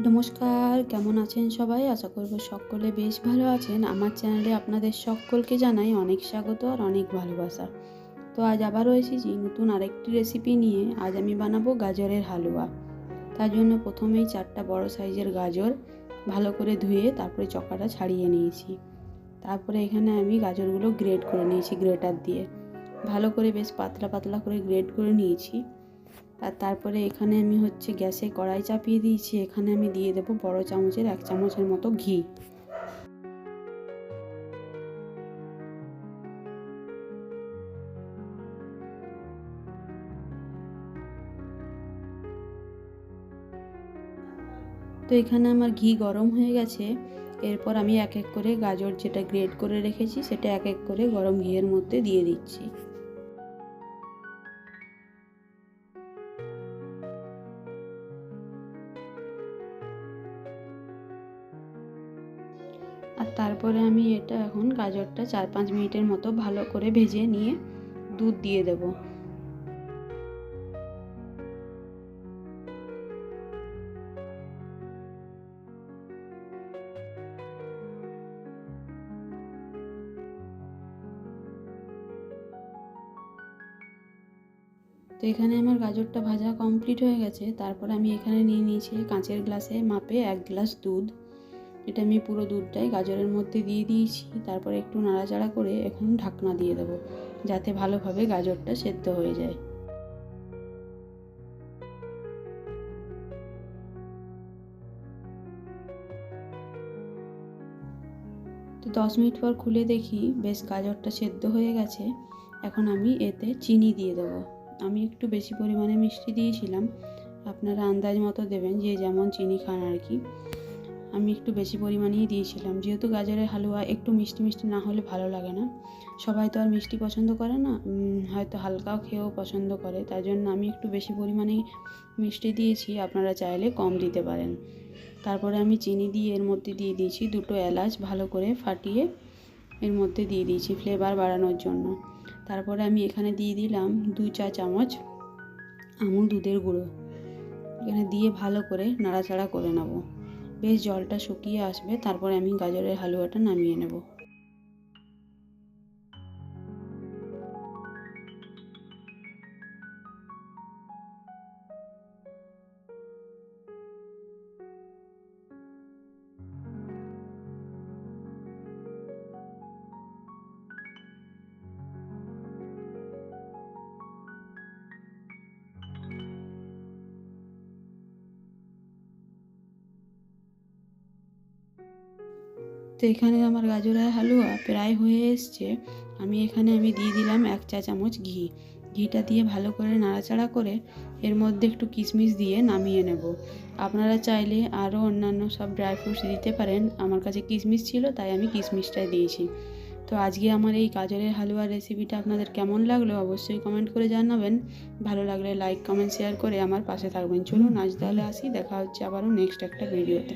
নমস্কার, কেমন আছেন সবাই? আশা করব সকলে বেশ ভালো আছেন। আমার চ্যানেলে আপনাদের সকলকে জানাই অনেক স্বাগত আর অনেক ভালোবাসা। তো আজ আবারও এসেছি নতুন আরেকটি রেসিপি নিয়ে। আজ আমি বানাবো গাজরের হালুয়া। তার জন্য প্রথমেই চারটা বড় সাইজের গাজর ভালো করে ধুয়ে তারপরে চকাটা ছাড়িয়ে নিয়েছি। তারপরে এখানে আমি গাজরগুলো গ্রেড করে নিয়েছি গ্রেটার দিয়ে। ভালো করে বেশ পাতলা পাতলা করে গ্রেড করে নিয়েছি। আর তারপরে এখানে আমি হচ্ছে গ্যাসে কড়াই চাপিয়ে দিয়েছি। এখানে আমি দিয়ে দেবো বড় চামচের এক চামচের মতো ঘি। তো এখানে আমার ঘি গরম হয়ে গেছে। এরপর আমি এক এক করে গাজর যেটা গ্রেড করে রেখেছি, সেটা এক এক করে গরম ঘিয়ের মধ্যে দিয়ে দিচ্ছি। তারপরে আমি এটা এখন গাজরটা চার পাঁচ মিনিটের মতো ভালো করে ভেজে নিয়ে দুধ দিয়ে দেবো। তো এখানে আমার গাজরটা ভাজা কমপ্লিট হয়ে গেছে। তারপর আমি এখানে নিয়ে নিয়েছি কাঁচের গ্লাসে মাপে এক গ্লাস দুধ। এটা আমি পুরো দুধটাই গাজরের মধ্যে দিয়ে দিয়েছি। তারপর একটু নাড়াচাড়া করে এখন ঢাকনা দিয়ে দেবো, যাতে ভালোভাবে গাজরটা সেদ্ধ হয়ে যায়। তো দশ মিনিট পর খুলে দেখি, বেশ গাজরটা সেদ্ধ হয়ে গেছে। এখন আমি এতে চিনি দিয়ে দেবো। আমি একটু বেশি পরিমাণে মিষ্টি দিয়েছিলাম। আপনারা আন্দাজ মতো দেবেন যে যেমন চিনি খান আর কি। আমি একটু বেশি পরিমাণেই দিয়েছিলাম। যেহেতু গাজরের হালুয়া একটু মিষ্টি মিষ্টি না হলে ভালো লাগে না। সবাই তো আর মিষ্টি পছন্দ করে না হয়তো হালকাও খেয়েও পছন্দ করে। তার জন্য আমি একটু বেশি পরিমাণেই মিষ্টি দিয়েছি। আপনারা চাইলে কম দিতে পারেন। তারপরে আমি চিনি দিয়ে এর মধ্যে দিয়ে দিয়েছি দুটো এলাচ ভালো করে ফাটিয়ে এর মধ্যে দিয়ে দিয়েছি ফ্লেভার বাড়ানোর জন্য। তারপরে আমি এখানে দিয়ে দিলাম দু চা চামচ আমুল দুধের গুঁড়ো। এখানে দিয়ে ভালো করে নাড়াচাড়া করে নেব। বেশ জলটা শুকিয়ে আসবে তারপরে আমি গাজরের হালুয়াটা নামিয়ে নেব। তো এখানে আমার গাজরের হালুয়া প্রায় হয়ে এসছে। আমি এখানে আমি দিয়ে দিলাম এক চা চামচ ঘি। ঘিটা দিয়ে ভালো করে নাড়াচাড়া করে এর মধ্যে একটু কিশমিশ দিয়ে নামিয়ে নেব। আপনারা চাইলে আরও অন্যান্য সব ড্রাই ফ্রুটস দিতে পারেন। আমার কাছে কিশমিশ ছিল, তাই আমি কিশমিশটাই দিয়েছি। তো আজকে আমার এই গাজরের হালুয়ার রেসিপিটা আপনাদের কেমন লাগল অবশ্যই কমেন্ট করে জানাবেন। ভালো লাগলে লাইক কমেন্ট শেয়ার করে আমার পাশে থাকবেন। চলুন আজ তাহলে আসি, দেখা হচ্ছে আবারও নেক্সট একটা ভিডিওতে